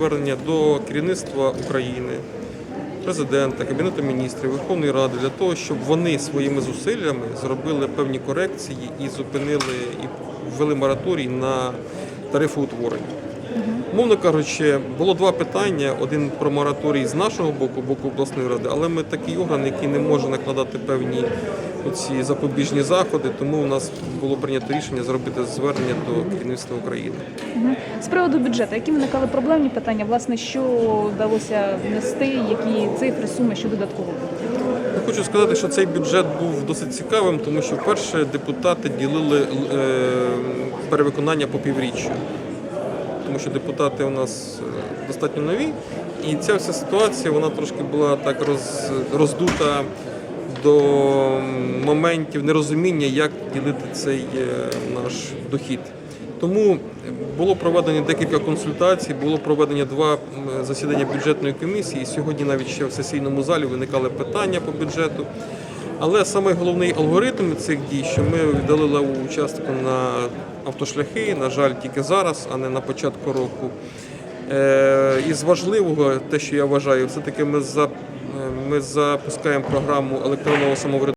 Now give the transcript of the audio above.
Звернення до керівництва України, президента, Кабінету міністрів, Верховної Ради для того, щоб вони своїми зусиллями зробили певні корекції і зупинили і ввели мораторій на тарифоутворення. Мовно кажучи, було два питання: один про мораторій з нашого боку, боку обласної ради, але ми такий орган, який не може накладати певні ці запобіжні заходи, тому у нас було прийнято рішення зробити звернення до керівництва України. З приводу бюджету, які виникали проблемні питання, власне, що вдалося внести, які цифри, суми, що додатково? Я хочу сказати, що цей бюджет був досить цікавим, тому що вперше депутати ділили е, перевиконання по півріччю. Тому що депутати у нас е, достатньо нові, і ця вся ситуація вона трошки була так роз, роздута до моментів нерозуміння, як ділити цей е, наш дохід. Тому було проведено декілька консультацій, було проведено два засідання бюджетної комісії. Сьогодні навіть ще в сесійному залі виникали питання по бюджету. Але саме головний алгоритм цих дій, що ми віддалили участку на автошляхи, на жаль, тільки зараз, а не на початку року. Е, Із важливого, те, що я вважаю, все-таки ми, е, ми запускаємо програму електронного самоврядування.